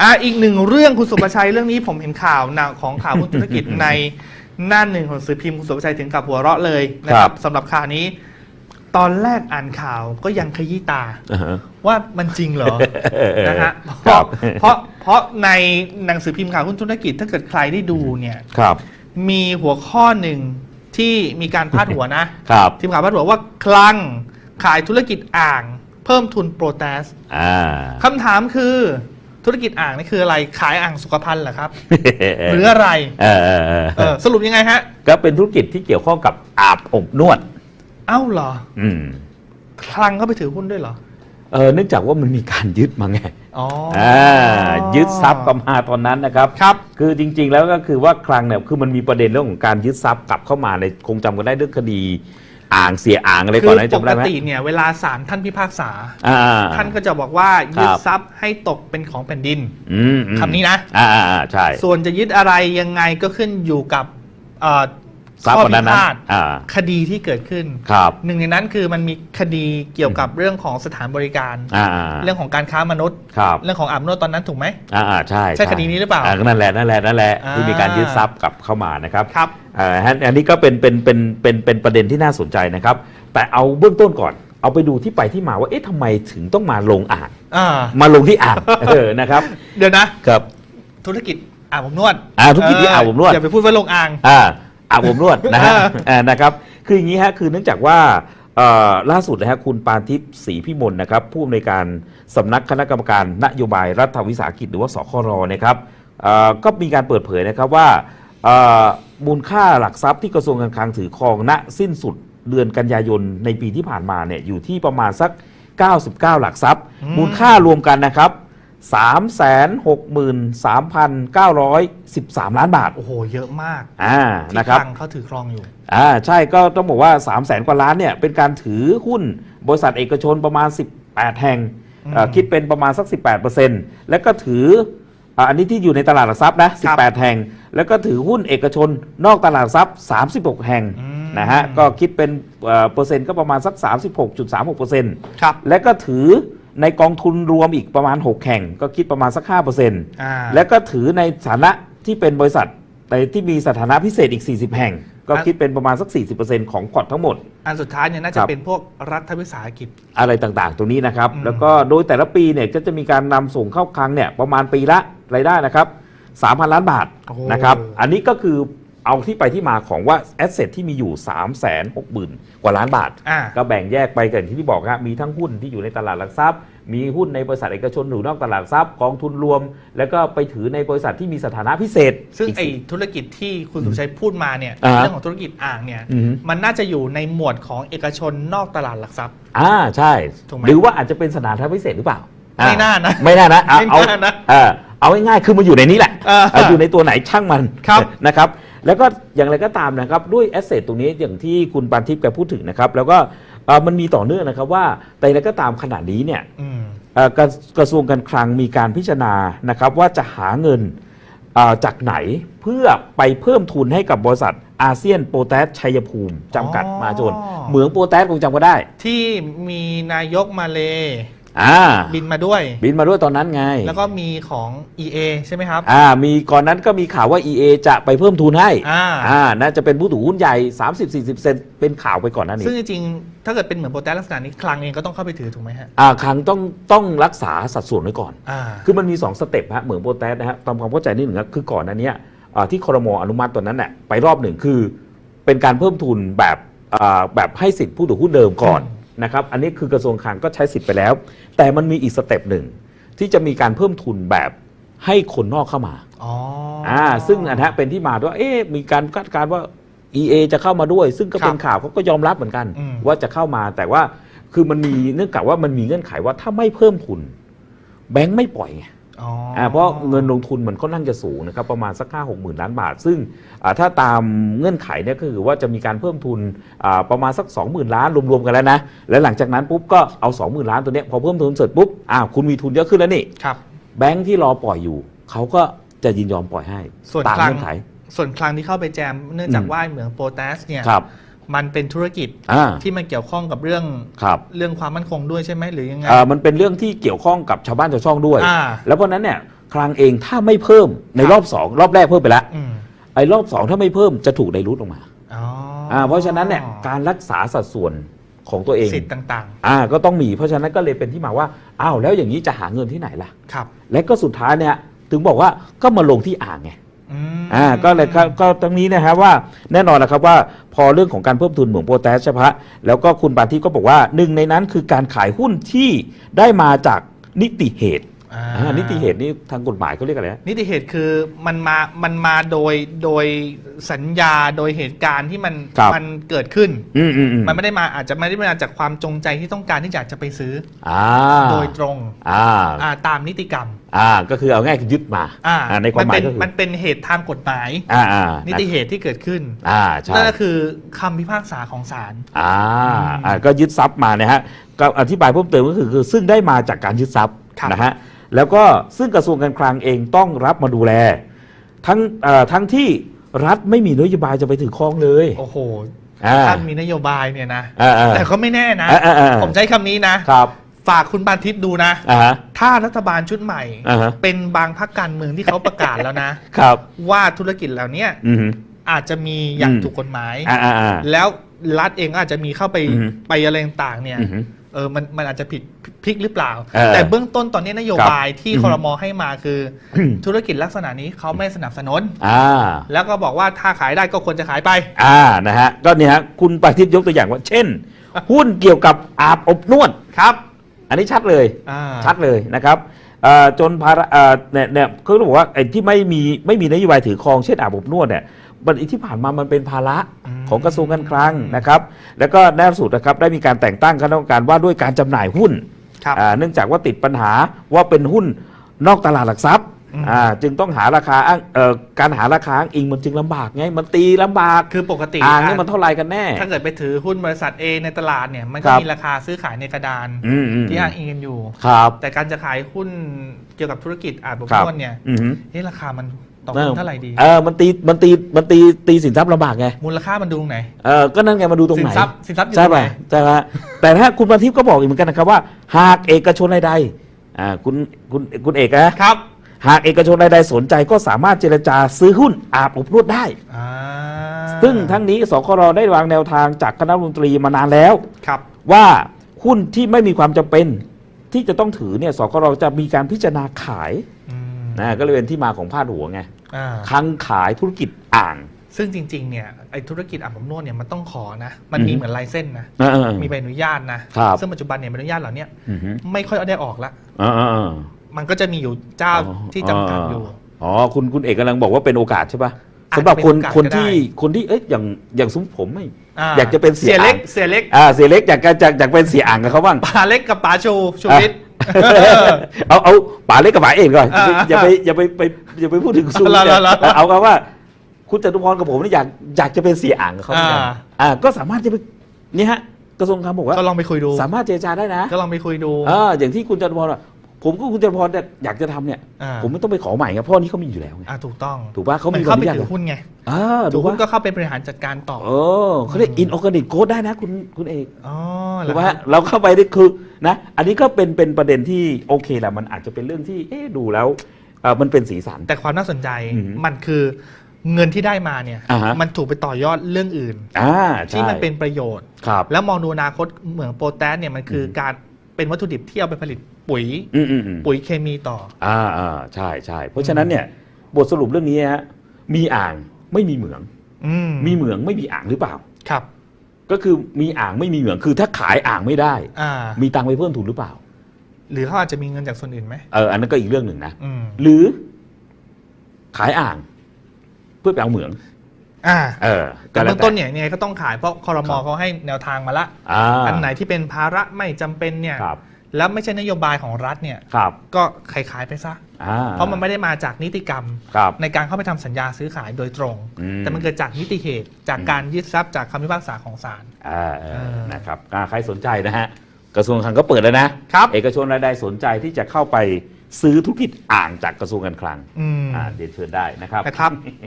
อ่าอีกหนึ่งเรื่องคุณสุประชัยเรื่องนี้ผมเห็นข่าวหนังของข่าวหุ้นธุรกิจในหน้าหนึ่งของสื่อพิมพ์คุณสุประชัยถึงกับหัวเราะเลยนะคครัรับบสำหรับข่าวนี้ ตอนแรกอ่านข่าวก็ยังขยี้ตาอ่าฮะว่ามันจริงเหรอนะฮะเพครัราะบเพราะเพราะในหนังสือพิมพ์ข่าวหุ้นธุรกิจถ้าเกิดใครได้ดูเนี่ยครับ มีหัวข้อหนึ่งที่มีการพาดหัวนะครับทีมข่าวพาดหัวว่าคลังขายธุรกิจอ่าง เพิ่มทุนโปรแตสอ่าคำถามคือ ธุรกิจอ่างนี่คืออะไรขายอ่างสุขภัณฑ์เหรอครับหรืออะไรเออเออเออเออสรุปยังไงฮะ ก็เป็นธุรกิจที่เกี่ยวข้องกับอาบอบนวด เอ้าเหรอ อืมคลังเข้าไปถือหุ้นด้วยเหรอ เออเนื่องจากว่ามันมีการยึดมาไงอ๋ออ่ายึดทรัพย์กมาตอนนั้นนะครับครับ คือจริง ๆ แล้วก็คือว่าคลังเนี่ยคือมันมีประเด็นเรื่องของการยึดทรัพย์กลับเข้ามาในคงจำกันได้เรื่องคดี อ่างเสียอ่างอะไรคืก่อนอนะปจำกได้ไหมติเนี่ยเวลาศาลท่านพิพากษาอ่าท่านก็จะบอกว่ายึดครับทรัพย์ให้ตกเป็นของแผ่นดินอืมอืมคำนี้นะอ่าอ่าอ่าใช่ส่วนจะยึดอะไรยังไงก็ขึ้นอยู่กับเอ่อ ทรัพย์ข้อคนพินั้นนั้นพาทอ่า คดีที่เกิดขึ้น ครับหนึ่งในนั้นคือมันมีคดีเกี่ยวกับเรื่องของสถานบริการอ่าเรื่องของการค้ามนุษย์ ครับเรื่องของอาบนวดตอนนั้นถูกไหม อ่าอ่าใช่ใช่คดีนี้หรือเปล่านั่นแหละนั่นแหละนั่นแหละอ่า ที่มีการยึดทรัพย์กลับเข้ามานะครับ ครับอ่าฮะอันนี้ก็เป็นเป็นเป็นเป็นเป็นประเด็นที่น่าสนใจนะครับ แต่เอาเบื้องต้นก่อน เอาไปดูที่ไปที่มาว่าเอ๊ะทำไมถึงต้องมาลงอ่างอ่า มาลงที่อ่าง เออนะครับเดี๋ยวนะ ครับธุรกิจอาบอบนวดอ่าธุรกิจที่อาบอบนวดอย่าไปพูดว่าลงอ่าง อ่า อาบอบนวดนะฮะเอออ่านะครับคืออย่างนี้ฮะคือเนื่องจากว่าเอ่อล่าสุดนะฮะคุณปานทิพย์ศรีพิมลนะครับผู้อำนวยการสำนักคณะกรรมการนโยบายรัฐวิสาหกิจหรือว่าสครนะครับเอ่อก็มีการเปิดเผยนะครับว่าเอ่อมูลค่าหลักทรัพย์ที่กระทรวงการคลังถือครองณสิ้นสุดเดือนกันยายนในปีที่ผ่านมาเนี่ยอยู่ที่ประมาณสัก 99 หลักทรัพย์อืมมูลค่ารวมกันนะครับ 363,913 ล้านบาท โอ้โห เยอะมากอ่าที่นะครับคลังเขาถือครองอยู่ อ่าใช่ก็ต้องบอกว่า 3 0 0แสนกว่าล้านเนี่ย เป็นการถือหุ้นบริษัทเอกชนประมาณ 18 แห่งเอ่ออืมคิดเป็นประมาณสัก 18%แล้วก็ถืออ่าอันนี้ที่อยู่ในตลาดหลักทรัพย์นะ ครับ18 แห่ง แล้วก็ถือหุ้นเอกชนนอกตลาดหลักทรัพย์ 36 แห่งอืม นะฮะก็คิดเป็นเอ่อเปอร์เซ็นต์ก็ประมาณสัก 36.36%ครับ แล้วก็ถือ ในกองทุนรวมอีกประมาณ 6 แห่ง ก็คิดประมาณสัก5%อ่าแล้วก็ถือในฐานะที่เป็นบริษัทในที่มีสถานะพิเศษอีก 40 แห่ง ก็อะคิดเป็นประมาณสัก 40%ของพอร์ตทั้งหมด อันสุดท้ายเนี่ยน่าคจะรับ เป็นพวกรัฐวิสาหกิจ อะไรต่างๆ ตรงนี้นะครับ อืม แล้วก็โดยแต่ละปีเนี่ยก็จะมีการนำส่งเข้าคลังเนี่ยประมาณปีละรายได้นะครับ 3,000 ล้านบาทโอ้โหนะครับ อันนี้ก็คือ เอาที่ไปที่มาของว่าแอสเซทที่มีอยู่ 3 6 0 0 0 0 กว่าล้านบาท อ่า ก็แบ่งแยกไปกันที่ที่บอกครับมีทั้งหุ้นที่อยู่ในตลาดหลักทรัพย์ มีหุ้นในบริษัทเอกชนหรือนอกตลาดหลักทรัพย์กองทุนรวม แล้วก็ไปถือในบริษัทที่มีสถานะพิเศษซึ่งกไอ้ธุรกิจที่คุณสุชัยพูดมาเนี่ยอ่าเรื่องของธุรกิจอ่างเนี่ยอือฮึ มันน่าจะอยู่ในหมวดของเอกชนนอกตลาดหลักทรัพย์ อ่าใช่ ถูกไหมหรือว่าอาจจะเป็นสถานะพิเศษหรือเปล่าอ่ไม่น่านะไม่น่านะเอาไม่เอาน่านะเออเอาง่ายๆคือมันอยู่ในนี้แหละเออเอาอยู่ในตัวไหนช่างมันครับ นะครับ แล้วก็อย่างไรก็ตามนะครับด้วยแอสเซทตรงนี้อย่างที่คุณปานทิพย์แกพูดถึงนะครับแล้วก็เอ่อมันมีต่อเนื่องนะครับว่าแต่อย่างไรก็ตามขณะนี้เนี่ยอืม เอ่อกระกระทรวงการคลังมีการพิจารณานะครับว่าจะหาเงินเอ่อจากไหนเพื่อไปเพิ่มทุนให้กับบริษัทอาเซียนโปรแทสชัยภูมิจำกัดอ๋อ มาจนเหมืองโปรแทสคงจำก็ได้ ที่มีนายกมาเล อ่าบินมาด้วย บินมาด้วยตอนนั้นไง แล้วก็มีของ EA ใช่ไหมครับ อ่า มีก่อนนั้นก็มีข่าวว่า EA จะไปเพิ่มทุนให้ อ่า อ่า น่าจะเป็นผู้ถือหุ้นใหญ่ 30-40 เซนเป็นข่าวไปก่อนหน้านี้ ซึ่งจริงๆ ถ้าเกิดเป็นเหมือนโปรแตสลักษณะนี้คลังเองก็ต้องเข้าไปถือถูกไหมฮะ อ่าครั้งต้องต้องรักษาสัดส่วนไว้ก่อน อ่า คือมันมี 2 สเต็ปฮะ เหมือนโปรแทสนะฮะตามความเข้าใจนิดหนึ่งนะคือก่อนหนั้นเนี้ยอ่าที่ครมอนุมัติตอนนั้นน่ะไปรอบหนึ่งคือ เป็นการเพิ่มทุนแบบอ่าแบบให้สิทธิ์ผู้ถือหุ้นเดิมก่อน อืม นะครับ อันนี้คือกระทรวงคลังก็ใช้สิทธิ์ไปแล้ว แต่มันมีอีกสเต็ปหนึ่งที่จะมีการเพิ่มทุนแบบให้คนนอกเข้ามาอ๋ออ่าซึ่งนะฮะเป็นที่มาด้วยว่าเอ๊ะมีการคาดการณ์ว่า EA จะเข้ามาด้วย ซึ่งก็เป็นครับข่าวเขาก็ยอมรับเหมือนกันอืมว่าจะเข้ามาแต่ว่าคือมันมีเนื่องจากว่ามันมีเงื่อนไขว่าถ้าไม่เพิ่มทุน แบงค์ไม่ปล่อยไง อ๋ออ่าเพราะเงินลงทุนมันก็นั่งจะสูงนะครับประมาณสักห้าหกหมื่นล้านบาท ซึ่งอ่าถ้าตามเงื่อนไขเนี่ยก็คือว่าจะมีการเพิ่มทุนอ่าประมาณสัก 20,000 ล้านรวมๆกันแล้วนะแล้วหลังจากนั้นปุ๊บก็เอา 20,000 ล้านตัวเนี้ยพอเพิ่มทุนเสร็จปุ๊บอ้าวคุณมีทุนเยอะขึ้นแล้วนี่ครับ แบงค์ที่รอปล่อยอยู่เขาก็จะยินยอมปล่อยให้ส่วนตามคลัง เงื่อนไข ส่วนคลังที่เข้าไปแจมเนื่องจากอืมว่าเหมืองโปรแตสเนี่ย ครับ มันเป็นธุรกิจอ่า ที่มันเกี่ยวข้องกับเรื่องครับเรื่องความมั่นคงด้วยใช่ไหมหรือยังไงเอ่อมันเป็นเรื่องที่เกี่ยวข้องกับชาวบ้านชาวช่องด้วย อ่าแล้วเพราะฉะนั้นเนี่ยคลังเองถ้าไม่เพิ่มในรอบสองรอบแรกเพิ่มไปแล้วอืมไอ้รอบสองถ้าไม่เพิ่มจะถูกไดรูทลงมาอ๋ออ่าเพราะฉะนั้นเนี่ยการรักษาสัดส่วนของตัวเองสิทธิ์ต่างอ่าก็ต้องมีเพราะฉะนั้นก็เลยเป็นที่มาว่าอ้าวแล้วอย่างนี้จะหาเงินที่ไหนล่ะ ๆ ครับ และก็สุดท้ายเนี่ยถึงบอกว่าก็มาลงที่อ่างไง อืม อ่าก็เลยก็ก็ตรงนี้นะครับว่าแน่นอนนะครับว่าพอเรื่องของการเพิ่มทุนเหมืองโปรแทสใช่ปะแล้วก็คุณปาทิพย์ก็บอกว่าหนึ่งในนั้นคือการขายหุ้นที่ได้มาจากนิติเหตุ อ่าอ่านิติเหตุนี่ทางกฎหมายเขาเรียกอะไรนะนิติเหตุคือมันมา มันมาโดย โดยสัญญา โดยเหตุการณ์ที่มัน ครับมันเกิดขึ้น อืมอืมอืม มันไม่ได้มา อาจจะไม่ได้มาจากความจงใจที่ต้องการที่อยากจะไปซื้ออ่าอโดยตรงอ่าอ่าตามนิติกรรมอ่าก็คือเอาง่ายคือยึดมาอ่าอ่าในความหมายเป็นก็คือมันเป็นเหตุทางกฎหมาย อ่าอ่านิติเหตุที่เกิดขึ้น อ่าใช่นั่นก็คือคำพิพากษาของศาล อ่าอืมอ่าก็ยึดทรัพย์มานะฮะก็อธิบายเพิ่มเติมก็คือคือซึ่งได้มาจากการยึดทรัพย์ครับ นะฮะ แล้วก็ซึ่งกระทรวงการคลังเองต้องรับมาดูแล ทั้งเอ่อทั้งที่รัฐไม่มีนโยบายจะไปถือครองเลย โอ้โหอ่าท่านมีนโยบายเนี่ยนะ อ่าอ่าแต่ก็ไม่แน่นะ อ่าอ่าอ่า ผมใช้คำนี้นะ ครับฝากคุณปานทิพย์ดูนะ อ่าฮะ ถ้ารัฐบาลชุดใหม่ อ่าฮะ เป็นบางพรรคการเมืองที่เขาประกาศแล้วนะ ครับว่าธุรกิจเหล่าเนี้ยอืม อาจจะมีอย่างอืม ถูกกฎหมาย อ่าอ่าอ่า แล้วรัฐเองก็อาจจะมีเข้าไปอืมไปอะไรต่างๆเนี่ย อืม เออมันมันอาจจะผิดพลิกหรือเปล่า เออแต่เบื้องต้นตอนนี้นโยบายที่อืมคอรมอให้มาคืออืมธุรกิจลักษณะนี้เขาไม่สนับสนุน อ่า แล้วก็บอกว่าถ้าขายได้ก็ควรจะขายไป อ่า นะฮะ ก็เนี่ยฮะ คุณปาทิตย์ยกตัวอย่างว่า เช่น หุ้นเกี่ยวกับอาบอบนวด ครับ อันนี้ชัดเลย อ่า ชัดเลยนะครับเอ่อจนภาระเอ่อเนี่ยเนี่ยเขาบอกว่าไอ้ที่ไม่มีไม่มีนโยบายถือครองเช่นอาบอบนวดเนี่ย มันที่ผ่านมามันเป็นภาระอืมของกระทรวงการคลังนะครับ แล้วก็แน่สุดนะครับได้มีการแต่งตั้งคณะกรรมการว่าด้วยการจำหน่ายหุ้นครับอ่าเนื่องจากว่าติดปัญหาว่าเป็นหุ้นนอกตลาดหลักทรัพย์อืมอ่าจึงต้องหาราคาอ้างเอ่อการหาราคาอ้างอิงมันจึงลำบากไงมันตีลำบากคือปกติอ่างนี่อะมันเท่าไหร่กันแน่ ถ้าเกิดไปถือหุ้นบริษัท A ในตลาดเนี่ยมันก็ครับมีราคาซื้อขายในกระดานอืมอืมที่อ้างอิงกันอยู่ครับแต่การจะขายหุ้นเกี่ยวกับธุรกิจอาบอบครับนวดเนี่ยอืมเฮ้ราคามัน ต่อหุ้นเท่าไหร่ดี เออมันตีมันตีมันตีตีสินทรัพย์ลำบากไงมูลค่ามันดูตรงไหน เออก็นั่นไงมาดูตรงสิไหนนทรัพย์สินทรัพย์อยู่ตใช่รงไหน ป่ะใช่ไหมแต่ถ้าคุณประทิพย์ก็บอกอีกเหมือนกันนะครับว่า หากเอกชนใดๆอ่าคุณคุณคุณเอกนะครับหากเอกชนใดๆสนใจก็สามารถเจรจาซื้อหุ้นอาบอบนวดได้ อ่าซึ่งทั้งนี้สครได้วางแนวทางจากคณะรัฐมนตรีมานานแล้ว ครับว่าหุ้นที่ไม่มีความจำเป็นที่จะต้องถือเนี่ยสครจะมีการพิจารณาขาย อืม นะก็เลยเป็นที่มาของพาดหัวไงอ่าคลังขายธุรกิจอ่าง ซึ่งจริงๆเนี่ยไอ้ธุรกิจอาบอบนวดเนี่ยมันต้องขอนะมันอือฮึมีเหมือนลายเส้นนะเออมีใบอนุญาตนะครับซึ่งปัจจุบันเนี่ยใบอนุญาตเหล่าเนี้ยอือฮึไม่ค่อยได้ออกละเออเออเออมันก็จะมีอยู่เจ้าที่จำกัดอยู่อ๋อคุณคุณเอกกำลังบอกว่าเป็นโอกาสใช่ปะอาจสำหรับคนเป็นโอกาสคนก็ได้ที่คนที่เอ้ยอย่างอย่างสมมุติผมไม่าอยากจะเป็นเสียเสียเล็กอ่างเสียเล็กอ่าเสียเล็กอยากจะอยากอยากเป็นเสียอ่างกับเขาบ้างป๋าเล็กกับป๋าชูชูวิทย์ เอาเอาป๋าเล็กกับป๋าเอกก่อนอ่าอย่าไปอย่าไปไปอย่าไปพูดถึงซูเอาละเอาละเอาเอาว่า คุณจตุพรกับผมนี่อยากอยากจะเป็นเสียอ่างกับเขาเหมือนกันอ่าอ่าก็สามารถจะไปนี่ฮะกระทรวงคลังบอกว่าก็ลองไปคุยดู สามารถเจรจาได้นะ ก็ลองไปคุยดูเอออย่างที่คุณจตุพรอะผมก็คุณจตุพรเนี่ยอยากจะทำเนี่ยอ่าผมไม่ต้องไปขอใหม่ครับเพราะนี่เขามีอยู่แล้วไงอ่าถูกต้อง ถูกป่ะเขามีนเข้าไปใบอนุญาตถือหุ้นไงอ่าถืถูอกหุ้นป่ะก็เข้าไปบริหารจัดการต่อโอ้เขาเรียกอินออร์แกนิกโคดได้นะ คุณคุณเอกอ๋อเหร ถูอกป่ะครัฮะบเราเข้าไปได้คือนะอันนี้ก็เป็นเป็นประเด็นที่โอเคแหละมันอาจจะเป็นเรื่องที่เอ๊ะดูแล้วเออมันเป็นสีสัน แต่ความน่าสนใจอือฮึมันคือเงินที่ได้มาเนี่ยอ่าฮะ มันถูกไปต่อยอดเรื่องอื่น อ่าใช่ที่มันเป็นประโยชน์ ครับ แล้วมองดูอนาคตเหมืองโปรแทสเนี่ยมันคืออมการเป็นวัตถุดิบที่เอาไปผลิตปุ๋ย อืมอืมอืม ปุ๋ยเคมีต่อ อ่าอ่าใช่ใช่เพราะฉะนั้นเนี่ยบทสรุปเรื่องนี้ฮะมีอ่างไม่มีเหมือง อืมมีเหมืองไม่มีอ่างหรือเปล่า ครับ ก็คือมีอ่างไม่มีเหมืองคือถ้าขายอ่างไม่ได้ อ่า มีตังค์ไปเพิ่มทุนหรือเปล่า หรือเขาอาจจะมีเงินจากส่วนอื่นไหมเอออันนั้นก็อีกเรื่องหนึ่งนะ อืมหรือขายอ่าง เพื่อไปเอาเหมือง อ่าเออแต่ก็แล้เบื้วองต้นเนี่ยยังไงก็ต้องขายเพราะคอรมอครับเขาให้แนวทางมาละ อ่าอันไหนที่เป็นภาระไม่จำเป็นเนี่ย ครับ แล้วไม่ใช่นโยบายของรัฐเนี่ยครับ ก็ขายขายๆไปซะ อ่า เพราะมันไม่ได้มาจากนิติกรรม ครับในการเข้าไปทำสัญญาซื้อขายโดยตรง อืม แต่มันเกิดจากนิติเหตุจากอืมการยึดทรัพย์จากคำพิพากษาของศาล อ่าเออเออ นะครับอ่าใครสนใจนะฮะ กระทรวงคลังก็เปิดแล้วนะครับ เอกชนรายใดสนใจที่จะเข้าไปซื้อธุรกิจอ่างจากกระทรวงการคลังอืม อ่าเรียนเชิญได้นะครับ นะครับ